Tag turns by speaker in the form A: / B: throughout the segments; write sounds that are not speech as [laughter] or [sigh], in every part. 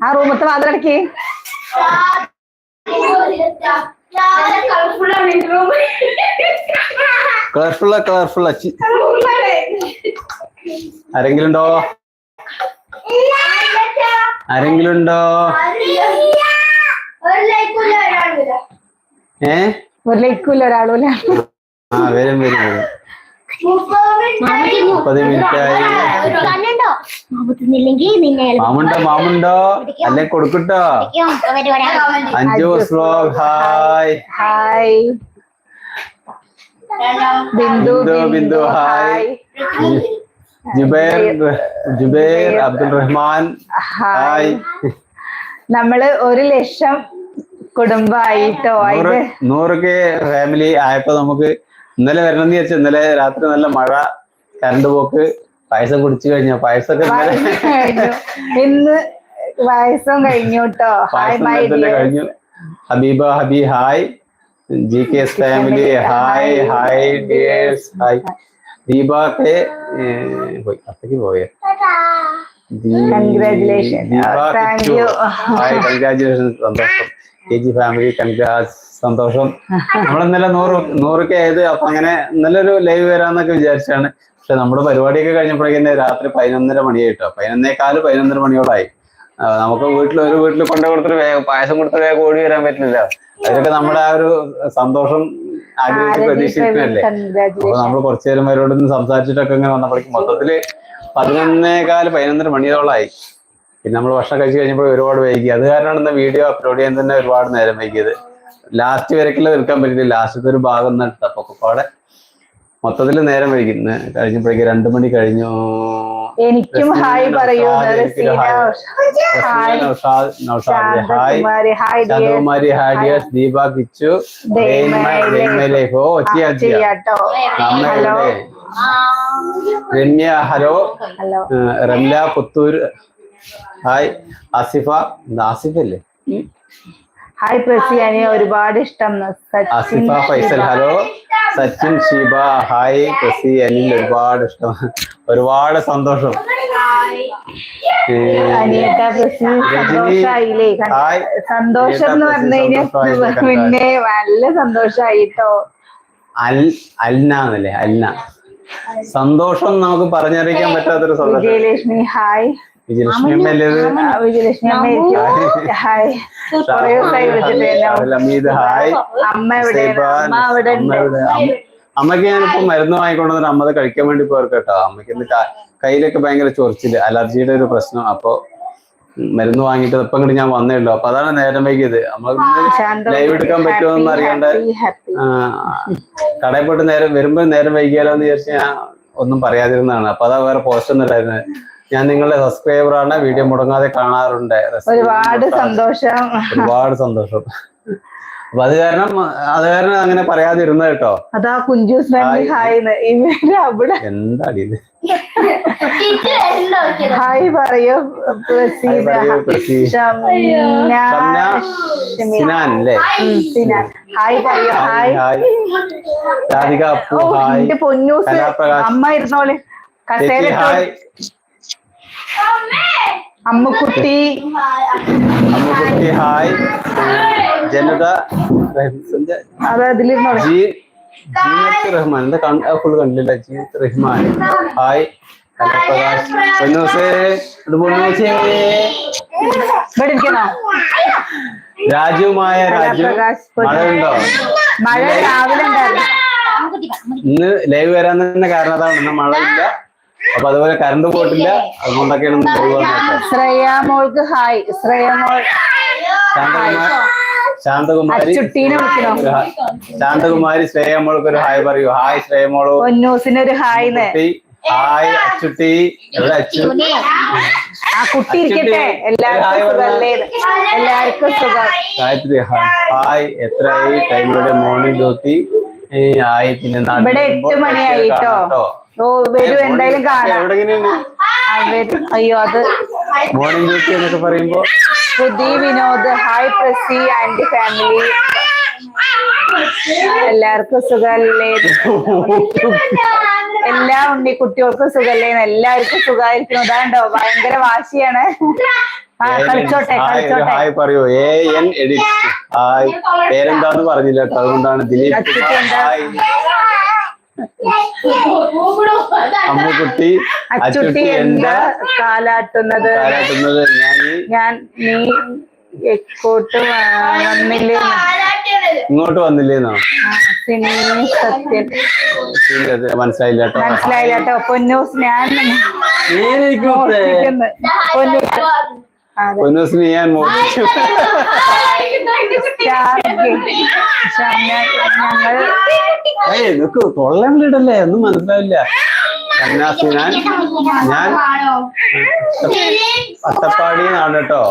A: ആ റൂമത്തെ വാതിലടക്കി.
B: കളർഫുൾ ആണ് റൂം
C: കളർഫുള്ള കളർഫുള്ള ആരെങ്കിലും ഉണ്ടോ ആരെങ്കിലും ഉണ്ടോ ഏ?
A: ഒരു ലൈക്കൂല ഒരാളും
C: ആ വരും വരും വരും.
B: മുപ്പത്
C: മിനിറ്റ് ആയി.
B: കണ്ണുണ്ടോ തിന്നില്ലെങ്കിൽ നിന്നെ
C: മാമുണ്ടോ മാമുണ്ടോ? അല്ലെ കൊടുക്കട്ടോ? Anju vlog hi.
A: Hi. Bindu
C: Bindu, hi. Jubair Jubair. Abdul Rahman hi.
A: നമ്മൾ ഒരു ലക്ഷം കുടുംബായിട്ടോ
C: നൂറ് ഫാമിലി ആയപ്പോ നമുക്ക് ഇന്നലെ വരണം എന്ന് വിചാരിച്ചു. ഇന്നലെ രാത്രി നല്ല മഴ കറണ്ട് പോക്ക്. പായസം കുടിച്ചു കഴിഞ്ഞോ? പായസമൊക്കെ
A: ഇന്ന് പായസം കഴിഞ്ഞു കേട്ടോ
C: കഴിഞ്ഞു. Habeeba Habi hi G K S family hi hi dears hi ദീപക്കെ പോയി. പോയേ. ഹായ് സന്തോഷം. കെ ജി ഫാമിലി കൺഗ്രാസ് സന്തോഷം. [laughs] നമ്മൾ ഇന്നലെ നൂറ് നൂറൊക്കെ ആയത്. അപ്പൊ അങ്ങനെ ഇന്നലെ ഒരു ലൈവ് വരാന്നൊക്കെ വിചാരിച്ചാണ്. പക്ഷെ നമ്മുടെ പരിപാടിയൊക്കെ കഴിഞ്ഞപ്പോഴേക്കും രാത്രി പതിനൊന്നര മണിയായിട്ടോ. പതിനൊന്നേക്കാൽ പതിനൊന്നര മണിയോടായി. നമുക്ക് വീട്ടിൽ ഒരു വീട്ടിൽ കൊണ്ടു കൊടുത്തിട്ട് വേഗം പായസം കൊടുത്തിട്ട് വേഗം ഓടി വരാൻ പറ്റില്ല അതൊക്കെ നമ്മുടെ ആ ഒരു സന്തോഷം ആഗ്രഹിച്ച് പ്രതീക്ഷിക്കുന്നല്ലേ അപ്പൊ നമ്മൾ കുറച്ചു നേരം അവരോട് സംസാരിച്ചിട്ടൊക്കെ ഇങ്ങനെ വന്നപ്പോഴേക്കും മൊത്തത്തിൽ പതിനൊന്നേകാൽ പതിനൊന്നര മണിയോളായി. പിന്നെ നമ്മൾ ഭക്ഷണം കഴിച്ച് കഴിഞ്ഞപ്പോൾ ഒരുപാട് വൈകി. അത് കാരണമാണ് ഇന്ന് വീഡിയോ അപ്ലോഡ് ചെയ്യാൻ തന്നെ ഒരുപാട് നേരം വൈകിയത്. ലാസ്റ്റ് വരക്കുള്ള നിൽക്കാൻ പറ്റില്ല ലാസ്റ്റത്തെ ഒരു ഭാഗം ഒന്ന് എടുത്തപ്പോ. അവിടെ മൊത്തത്തിൽ നേരം വൈകി ഇന്ന് കഴിഞ്ഞപ്പോഴേക്ക് രണ്ടു മണി കഴിഞ്ഞു.
A: എനിക്കും ഹായ് പറയൂ.
C: ചന്ദ്രകുമാരി ദീപ കിച്ചു. ഓ
A: ചെയ്യാട്ടോ?
C: രമ്യ ഹലോ. റംല പുത്തൂർ ഹായ്. ആസിഫ എന്താ ആസിഫ അല്ലേ
A: ഹായ് പ്രസിയാനെ ഒരുപാട് ഇഷ്ടം. സച്ചിൻ
C: ഫൈസൽ ഹലോ. സച്ചിൻ ഷീബ ഹായ് പ്രസി അനിൽ ഒരുപാട് ഇഷ്ടം. ഒരുപാട് സന്തോഷം.
A: സന്തോഷം എന്ന് പറഞ്ഞു കഴിഞ്ഞാൽ പിന്നെ നല്ല സന്തോഷായിട്ടോ?
C: അൽ അൽന എന്നല്ലേ അൽന. സന്തോഷം നമുക്ക് പറഞ്ഞറിയിക്കാൻ പറ്റാത്തൊരു സന്തോഷം.
A: വിജയലക്ഷ്മി ഹായ്.
C: വിജയലക്ഷ്മി അമ്മ അല്ലേ ഇത്?
A: ആ, വിജയലക്ഷ്മി അമ്മ ഹായ്. കുറേ ദിവസമായി വിളിച്ചിട്ടില്ലല്ലോ
C: ഷാഹുൽ ഹായ്.
A: അമ്മ അമ്മ
C: അമ്മയ്ക്ക് ഞാനിപ്പോ മരുന്ന് വാങ്ങിക്കൊണ്ടു അമ്മ അത് കഴിക്കാൻ വേണ്ടി പോർക്ക് കേട്ടോ. അമ്മയ്ക്ക് ഇന്ന് കയ്യിലൊക്കെ ഭയങ്കര ചൊറിച്ചിൽ അലർജിയുടെ ഒരു പ്രശ്നം. അപ്പൊ മരുന്ന് വാങ്ങിയിട്ട് ഇപ്പൊ ഇങ്ങോട്ട് ഞാൻ വന്നേ ഉള്ളൂ. അപ്പൊ അതാണ് നേരം വൈകിയത്. നമ്മൾ ലൈവ് എടുക്കാൻ പറ്റുമോന്ന് അറിയണ്ട കടയിൽ പോയിട്ട് നേരം വരുമ്പോ നേരം വൈകിയാലോ എന്ന് വിചാരിച്ച് ഞാൻ ഒന്നും പറയാതിരുന്നതാണ്. അപ്പൊ അതാ വേറെ പോസ്റ്റ് ഒന്നും ഇല്ലായിരുന്നത് ഞാൻ നിങ്ങളുടെ സബ്സ്ക്രൈബർ ആണ്. വീഡിയോ മുടങ്ങാതെ കാണാറുണ്ട്.
A: ഒരുപാട് സന്തോഷം.
C: ഒരുപാട് സന്തോഷം. അപ്പൊ അത് കാരണം അത് കാരണം അങ്ങനെ പറയാതിരുന്നത് കേട്ടോ.
A: അതാ കുഞ്ചൂസ് ഇവർ അവിടെ.
C: എന്താടി ഇത്?
A: ഹായ് പറയൂ
C: ഹായ് പറയൂ. സിനാൻ അല്ലേ?
A: ഹായ് പറയൂ
C: hi
A: hi.
C: Hi. Radhika Appu hi.
A: Ponnus. അമ്മ ഇരുന്നോളെ.
C: ഹായ്.
A: അമ്മുക്കുട്ടി.
C: അമ്മുക്കുട്ടി ഹായ്. ജനത
A: അതെ
C: അതിൽ ജീനത്ത് റഹ്മാൻ. എന്താ ഫുൾ കണ്ടില്ല? ജീനത്ത് റഹ്മാൻ. ഹായ്. കലാപ്രകാശ്. പൊന്നൂസേ ഇത് പൊന്നൂസേ
A: ഇവിടെ ഇരിക്കണോ?
C: രാജുമായ രാജു. മഴയുണ്ടോ?
A: മഴ രാവിലെ
C: ഇന്ന് ലൈവ് വരാൻ തന്നെ കാരണം അതാണ്. ഇന്ന് മഴയില്ല. അപ്പൊ അതുപോലെ കറണ്ട് പോയിട്ടില്ല. അതുകൊണ്ടൊക്കെയാണ്
A: ശ്രേയ മോൾക്ക് ഹായ്. ശ്രേയ മോൾ
C: ശാന്തകുമാരി
A: ശാന്തകുമാരി മോൾക്ക്
C: ഒരു ഹായ്. ശാന്തകുമാരി ശ്രേയമോൾക്ക് ഒരു ഹായ് പറയൂ. ഹായ് ശ്രേയമോളു
A: പൊന്നൂസിനൊരു ഹായ്
C: ഹായ് അച്ചുട്ടി. എവിടെ അച്ചു?
A: ആ കുട്ടി ഇരിക്കട്ടെ. എല്ലാവർക്കും എല്ലാവർക്കും സുഖം.
C: ഗായത്രി ഹായ്. എത്രയായി? ടൈമിലൂടെ മോർണിംഗ് ഡ്യൂട്ടി പിന്നെ നാട്ടിൽ
A: ഇവിടെ എട്ട് മണിയായി
C: കാണാം
A: ട്ടോ.
C: ട്ടോ.
A: ഓ വരൂ എന്തായാലും കാണാം.
C: എവിടെങ്ങനെയാണ്?
A: ആ, വരും. അയ്യോ അത്
C: മോർണിംഗ് ഡ്യൂട്ടി എന്നൊക്കെ പറയുമ്പോ?
A: Shruthi Vinod hi Prasi and family. എല്ലാവർക്കും സുഖല്ലേ? എല്ലാ ഉണ്ണി കുട്ടികൾക്കും സുഖല്ലേ? എല്ലാവർക്കും സുഖമായിരിക്കും അതാണ്ടോ ഭയങ്കര വാശിയാണ്.
C: ഹായ് പറയൂ. A N edit. ഹായ്. പേരെന്താന്ന് പറഞ്ഞില്ല കേട്ടോ അതുകൊണ്ടാണ് ദിലീപ്? ഹായ്. അമ്മുക്കുട്ടി
A: അച്ചുട്ടി എന്താ കാലാട്ടുന്നത്?
C: കാലാട്ടുന്നത് ഞാൻ
A: ഞാൻ നീ എക്കോട്ട് വന്നില്ലേ?
C: ഇങ്ങോട്ട് വന്നില്ലേന്നോ? ഇത് മനസ്സിലായില്ല
A: മനസ്സിലായില്ല കേട്ടോ. പൊന്നൂസ് ഞാൻ. പൊന്നൂസ്. ഷംന- ഞങ്ങൾ
C: ഏയ് നിക്ക് തൊള്ളമില്ലടല്ലേ ഒന്നും മനസ്സിലാവില്ല. ഞാൻ ഞാൻ അട്ടപ്പാടി എന്നാണ് കേട്ടോ.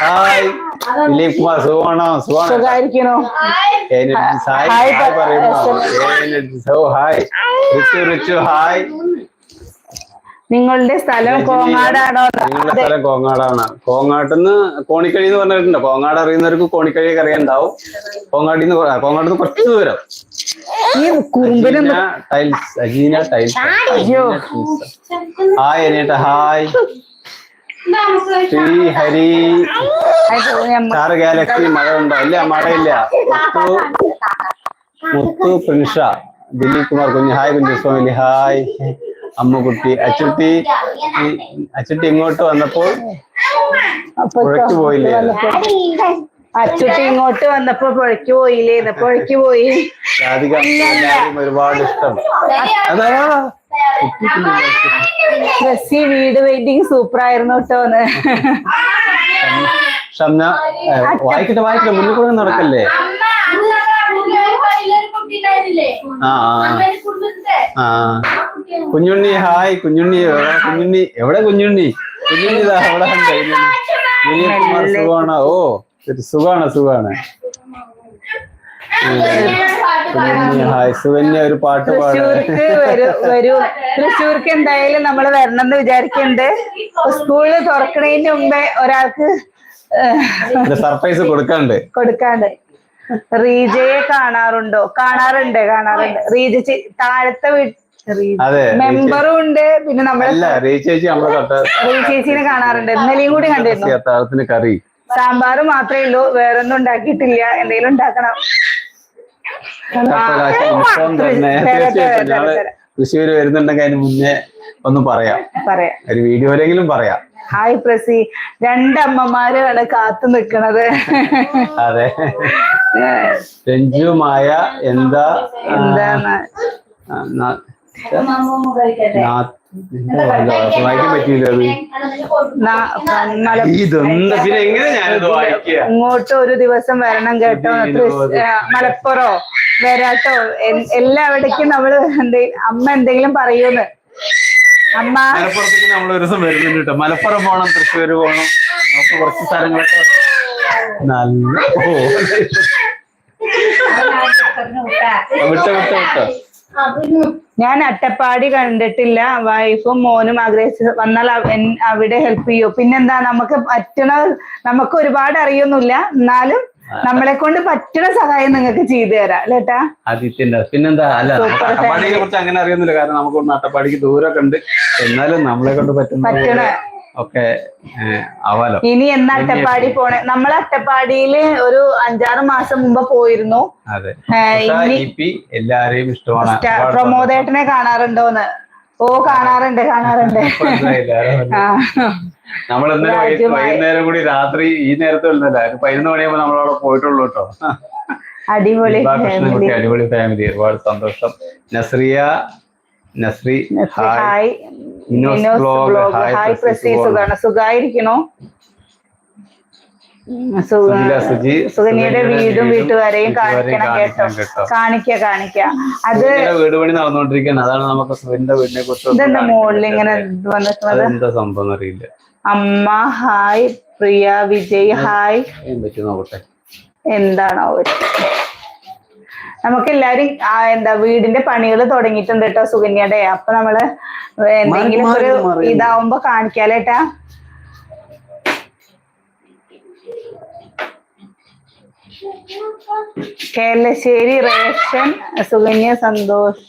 C: ഹായ്. ദിലീപ് കുമാർ സുഖമാണോ? സുഖമാണോ?
A: ഹായ്
C: ഹായ്
A: പറ-
C: പറയുമ്പോ ഏനറ്റ് സോ ഹായ്. റിച്ചു റിച്ചു ഹായ്.
A: നിങ്ങളുടെ സ്ഥലം കോങ്ങാടാണോ?
C: നിങ്ങളുടെ സ്ഥലം കോങ്ങാടാണ്. കോങ്ങാട്ടിന്ന് കോണിക്കഴി എന്ന് പറഞ്ഞിട്ടുണ്ട്. കോങ്ങാട് അറിയുന്നവർക്ക് കോണിക്കഴിയൊക്കെ അറിയാണ്ടാവും. കോങ്ങാടി കോങ്ങാട്ടിന്ന് കുറച്ച് ദൂരം.
A: ഈ കുറുമ്പിനും
C: ടൈൽസ് അജീന ടൈൽസ്.
A: അയ്യോ.
C: Hi hi. Sree Hari. Star galaxy മഴ ഉണ്ടോ ഇല്ല മഴയില്ല. മുത്തു മുത്തു പ്രിൻഷ ദിലീപ് കുമാർ കുഞ്ഞ്. ഹായ് കുഞ്ഞു സ്വാമി ഹായ്. അമ്മുകുട്ടി അച്ചുട്ടി അച്ചുട്ടി ഇങ്ങോട്ട് വന്നപ്പോൾ പുഴയ്ക്ക് പോയില്ലേ
A: അച്ചുട്ടി ഇങ്ങോട്ട് വന്നപ്പോ പുഴയ്ക്ക് പോയില്ലേ പുഴയ്ക്ക് പോയി
C: രാധിക ഒരുപാട് ഇഷ്ടം അതാ
A: ബസ്സി വീട് വെയിറ്റിംഗ് സൂപ്പർ ആയിരുന്നു കേട്ടോന്ന്
C: ഷംന വായിക്കട്ടെ വായിക്കട്ടെ മുന്നിൽ കൂടെ നടക്കല്ലേ ആ ആ ആ കുഞ്ഞുണ്ണി ഹായ് കുഞ്ഞുണ്ണി. കുഞ്ഞുണ്ണി. എവിടെ കുഞ്ഞുണ്ണി? കുഞ്ഞുണ്ണി ഇതാ അവിടെ ഉണ്ട് ദിലീപ് കുമാർ ഓ സുഖാണ് സുഖാണ്. കുഞ്ഞുണ്ണി ഹായ്. സുകന്യ ഒരു പാട്ട് പാടാ.
A: തൃശ്ശൂർക്ക് വരൂ വരൂ. തൃശ്ശൂർക്ക് എന്തായാലും നമ്മൾ വരണം എന്ന് വിചാരിക്കുന്നുണ്ട്. സ്കൂൾ തുറക്കണതിന് മുമ്പേ ഒരാൾക്ക്
C: സർപ്രൈസ് കൊടുക്കാണ്ട്.
A: കൊടുക്കാണ്ട്. റീജയെ കാണാറുണ്ടോ? കാണാറുണ്ട് കാണാറുണ്ട്. റീജ താഴത്തെ വീട്ട്
C: അതെ,
A: മെമ്പറും ഉണ്ട് പിന്നെ നമ്മളെ
C: റീചേച്ചി
A: റീചേച്ചിനെ കാണാറുണ്ട്. ഇന്നലെയും കൂടി കണ്ടിരുന്നു.
C: കറി.
A: സാമ്പാർ മാത്രമേ ഉള്ളൂ വേറൊന്നും ഉണ്ടാക്കിയിട്ടില്ല. എന്തെങ്കിലും ഉണ്ടാക്കണം.
C: തൃശ്ശൂർ വരുന്നുണ്ടെങ്കിൽ അതിന് മുന്നേ ഒന്ന് പറയാം.
A: പറയാം.
C: ഒരു വീഡിയോയിലെങ്കിലും പറയാം.
A: ഹായ് പ്രസി. രണ്ടമ്മമാരാണ് കാത്തു നിൽക്കണത്.
C: അതെ. രഞ്ജു മായ എന്താ
A: എന്താണ്?
C: വായിക്കാൻ പറ്റിയില്ല ഇതെന്താ പിന്നെ എങ്ങനെ ഞാനിത് വായിക്കുക?
A: ഇങ്ങോട്ട് ഒരു ദിവസം വരണം കേട്ടോ. മലപ്പുറോ? വരാട്ടോ. എല്ലാവിടേക്കും നമ്മൾ എന്തേ അമ്മ എന്തെങ്കിലും പറയൂന്ന്. അമ്മ.
C: മലപ്പുറത്തേക്ക് നമ്മൾ ഒരു ദിവസം വരുന്നുണ്ട് കേട്ടോ. മലപ്പുറം പോണം തൃശ്ശൂർ പോണം. നമുക്ക് കുറച്ച് സ്ഥലങ്ങളൊക്കെ നല്ല വിട്ടോ വിട്ടോ വിട്ടോ.
A: ഞാൻ അട്ടപ്പാടി കണ്ടിട്ടില്ല. വൈഫും മോനും ആഗ്രഹിച്ച് വന്നാൽ അവിടെ ഹെൽപ്പ് ചെയ്യൂ. പിന്നെന്താ നമുക്ക് പറ്റണ നമുക്ക് ഒരുപാട് അറിയൊന്നുമില്ല. എന്നാലും നമ്മളെ കൊണ്ട് പറ്റണ സഹായം നിങ്ങൾക്ക് ചെയ്തു തരാം. അല്ലേട്ടാ
C: അതിന്റെ പിന്നെന്താ അല്ല അട്ടപ്പാടിയെ കുറിച്ച് അങ്ങനെ അറിയുന്നില്ല കാരണം നമുക്ക് അട്ടപ്പാടിക്ക് ദൂരമൊക്കെ ഉണ്ട്. എന്നാലും നമ്മളെ കൊണ്ട് പറ്റുന്ന
A: പറ്റണ
C: ഒക്കെ ആവാലോ?
A: ഇനി എന്നാ അട്ടപ്പാടി പോണേ? നമ്മൾ അട്ടപ്പാടിയിൽ ഒരു അഞ്ചാറ് മാസം മുമ്പ് പോയിരുന്നു.
C: എല്ലാരെയും ഇഷ്ടമാണ്.
A: പ്രമോദേട്ടനെ കാണാറുണ്ടോന്ന്? ഓ കാണാറുണ്ട് കാണാറുണ്ട്.
C: നമ്മൾ ഇന്നലെ. വൈകുന്നേരം കൂടി രാത്രി ഈ നേരത്തെ വരുന്നില്ല പതിനൊന്ന് മണിയാകുമ്പോ നമ്മളവിടെ പോയിട്ടുള്ളൂ കേട്ടോ.
A: അടിപൊളി
C: അടിപൊളി ഫാമിലി ഒരുപാട് സന്തോഷം. Nazriya Nazri hi.
A: Hi.
C: Innos
A: Innos
C: blog,
A: blog
C: hi
A: hi
C: Prasi,
A: Prasi സുഖായിരിക്കണോ? ഉം,
C: സുജി.
A: സുകന്യയുടെ വീടും വീട്ടുകാരെയും കാണിക്കണം കേട്ടോ. കാണിക്ക കാണിക്ക. അത്
C: സുനിയുടെ വീട് പണി നടന്നുകൊണ്ടിരിക്കുകയാണ് അതാണ് നമുക്ക് സുവിന്റെ വീടിനെ കുറിച്ച്
A: ഇതെന്താ ഇങ്ങനെ വന്നിട്ടുള്ളത്
C: അതെന്താ സംഭവം അറിയില്ല
A: അമ്മ ഹായ്. പ്രിയ വിജയ് ഹായ്. എന്താണോ അവർ നമുക്ക് എല്ലാരും എന്താ വീടിന്റെ പണികൾ തുടങ്ങിയിട്ടുണ്ട് കേട്ടോ സുകന്യയുടെ. അപ്പൊ നമ്മൾ എന്തെങ്കിലും ഒരു. ഇതാവുമ്പോ കാണിക്കാലേട്ടാ കേരളശ്ശേരി റേഷൻ സുകന്യ സന്തോഷ്.